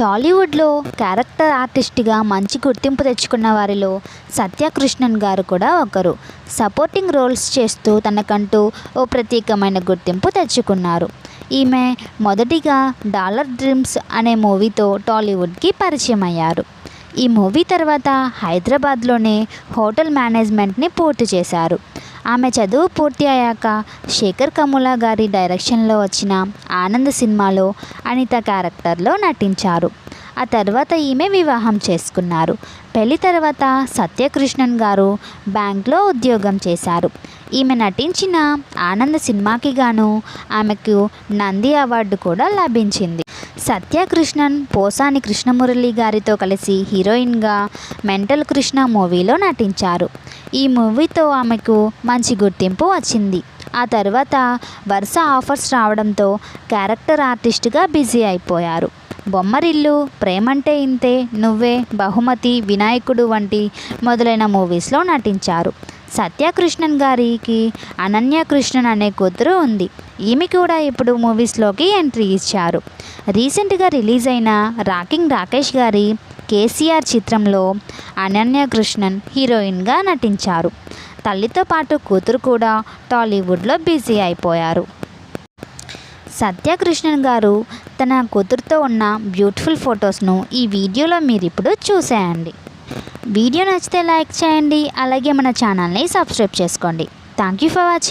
టాలీవుడ్లో క్యారెక్టర్ ఆర్టిస్ట్గా మంచి గుర్తింపు తెచ్చుకున్న వారిలో సత్యకృష్ణన్ గారు కూడా ఒకరు. సపోర్టింగ్ రోల్స్ చేస్తూ తనకంటూ ఓ ప్రత్యేకమైన గుర్తింపు తెచ్చుకున్నారు. ఈమె మొదటిగా డాలర్ డ్రీమ్స్ అనే మూవీతో టాలీవుడ్కి పరిచయం అయ్యారు. ఈ మూవీ తర్వాత హైదరాబాద్లోనే హోటల్ మేనేజ్మెంట్ని పూర్తి చేశారు. ఆమె చదువు పూర్తి అయ్యాక శేఖర్ కముల గారి డైరెక్షన్లో వచ్చిన ఆనంద్ సినిమాలో అనిత క్యారెక్టర్లో నటించారు. ఆ తర్వాత ఈమె వివాహం చేసుకున్నారు. పెళ్ళి తర్వాత సత్యకృష్ణన్ గారు బ్యాంక్లో ఉద్యోగం చేశారు. ఈమె నటించిన ఆనంద్ సినిమాకి గాను ఆమెకు నంది అవార్డు కూడా లభించింది. సత్యకృష్ణన్ పోసాని కృష్ణమురళి గారితో కలిసి హీరోయిన్గా మెంటల్ కృష్ణ మూవీలో నటించారు. ఈ మూవీతో ఆమెకు మంచి గుర్తింపు వచ్చింది. ఆ తర్వాత వరుస ఆఫర్స్ రావడంతో క్యారెక్టర్ ఆర్టిస్ట్గా బిజీ అయిపోయారు. బొమ్మరిల్లు ప్రేమంటే ఇంతే నువ్వే బహుమతి వినాయకుడు వంటి మొదలైన మూవీస్లో నటించారు. సత్యకృష్ణన్ గారికి అనన్య కృష్ణన్ అనే కూతురు ఉంది. ఈమె కూడా ఇప్పుడు మూవీస్లోకి ఎంట్రీ ఇచ్చారు. రీసెంట్గా రిలీజ్ అయిన రాకింగ్ రాకేష్ గారి కేసీఆర్ చిత్రంలో అనన్య కృష్ణన్ హీరోయిన్గా నటించారు. తల్లితో పాటు కూతురు కూడా టాలీవుడ్లో బిజీ అయిపోయారు. సత్యకృష్ణన్ గారు తన కూతురుతో ఉన్న బ్యూటిఫుల్ ఫొటోస్ను ఈ వీడియోలో మీరు ఇప్పుడు చూసేయండి. వీడియో నచ్చితే లైక్ చేయండి అలాగే మన ఛానల్ని సబ్స్క్రైబ్ చేసుకోండి. Thank you for watching.